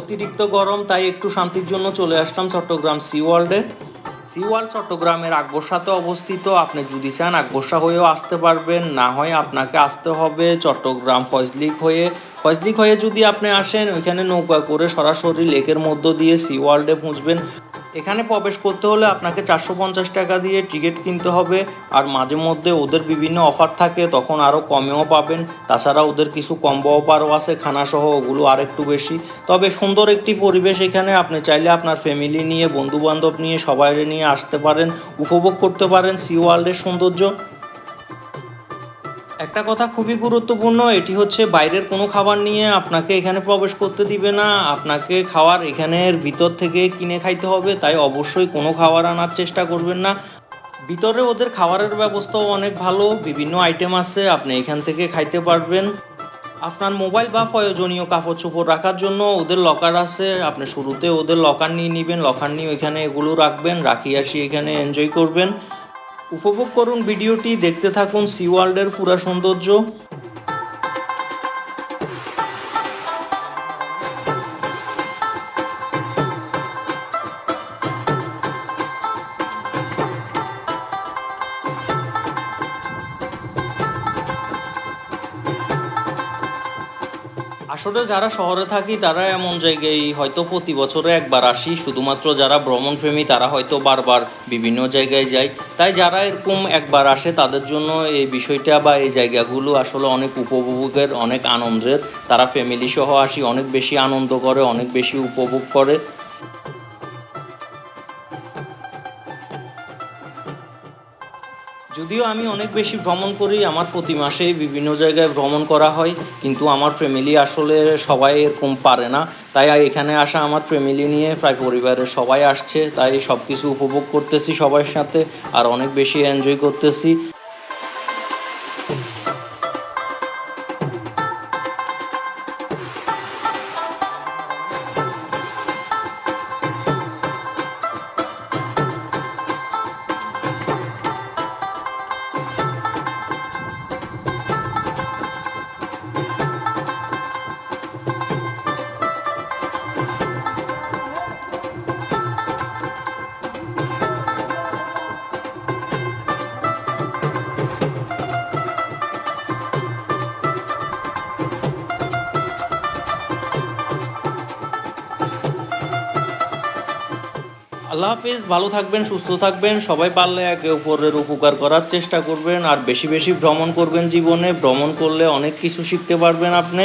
অতিরিক্ত গরম, তাই একটু শান্তির জন্য চলে আসলাম চট্টগ্রাম সি ওয়ার্ল্ডে সি ওয়ার্ল্ড চট্টগ্রামের আকবরসাতে অবস্থিত। আপনি যদি চান আকবরসা হয়েও আসতে পারবেন, না হয় আপনাকে আসতে হবে চট্টগ্রাম ফজলিক হয়ে। ফজলিক হয়ে যদি আপনি আসেন, ওইখানে নৌকা করে সরাসরি লেকের মধ্য দিয়ে সি ওয়ার্ল্ডে পৌঁছবেন। এখানে প্রবেশ করতে হলে আপনাকে চারশো পঞ্চাশ টাকা দিয়ে টিকিট কিনতে হবে। আর মাঝে মধ্যে ওদের বিভিন্ন অফার থাকে, তখন আরও কমেও পাবেন। তাছাড়া ওদের কিছু কম্বো অফারও আছে, খানাসহ ওগুলো আর একটু বেশি। তবে সুন্দর একটি পরিবেশ এখানে, আপনি চাইলে আপনার ফ্যামিলি নিয়ে, বন্ধুবান্ধব নিয়ে সবাই নিয়ে আসতে পারেন, উপভোগ করতে পারেন সি ওয়ার্ল্ডের সৌন্দর্য। একটা কথা খুবই গুরুত্বপূর্ণ, এটি হচ্ছে বাইরের কোনো খাবার নিয়ে আপনাকে এখানে প্রবেশ করতে দিবে না। আপনাকে খাওয়ার এখানের ভিতর থেকে কিনে খাইতে হবে, তাই অবশ্যই কোনো খাবার আনার চেষ্টা করবেন না। ভিতরে ওদের খাবারের ব্যবস্থাও অনেক ভালো, বিভিন্ন আইটেম আছে, আপনি এখান থেকে খাইতে পারবেন। আপনার মোবাইল বা প্রয়োজনীয় কাপড় চোপড় রাখার জন্য ওদের লকার আছে, আপনি শুরুতে ওদের লকার নিয়ে নেবেন, লকার নিয়ে ওইখানে এগুলো রাখবেন, রাখি আসি এখানে এনজয় করবেন। উপভোগ করুন ভিডিওটি দেখতে থাকুন সি ওয়ার্ল্ডের পুরা সৌন্দর্য। আসলে যারা শহরে থাকি, তারা এমন জায়গায় হয়তো প্রতি বছরে একবার আসি। শুধুমাত্র যারা ভ্রমণপ্রেমী, তারা হয়তো বারবার বিভিন্ন জায়গায় যায়। তাই যারা এরকম একবার আসে, তাদের জন্য এই বিষয়টা বা এই জায়গাগুলো আসলে অনেক উপভোগের, অনেক আনন্দের। তারা ফ্যামিলি সহ আসি, অনেক বেশি আনন্দ করে, অনেক বেশি উপভোগ করে। যদিও আমি অনেক বেশি ভ্রমণ করি, আমার প্রতি মাসেই বিভিন্ন জায়গায় ভ্রমণ করা হয়, কিন্তু আমার ফ্যামিলি আসলে সবাই এরকম পারে না। তাই এখানে আসা আমার ফ্যামিলি নিয়ে, প্রায় পরিবারের সবাই আসছে, তাই সব কিছু উপভোগ করতেছি সবার সাথে, আর অনেক বেশি এনজয় করতেছি। আল্লাহ হাফিজ, ভালো থাকবেন, সুস্থ থাকবেন। সবাই পারলে একে অপরের উপকার করার চেষ্টা করবেন। আর বেশি বেশি ভ্রমণ করবেন জীবনে। ভ্রমণ করলে অনেক কিছু শিখতে পারবেন আপনি।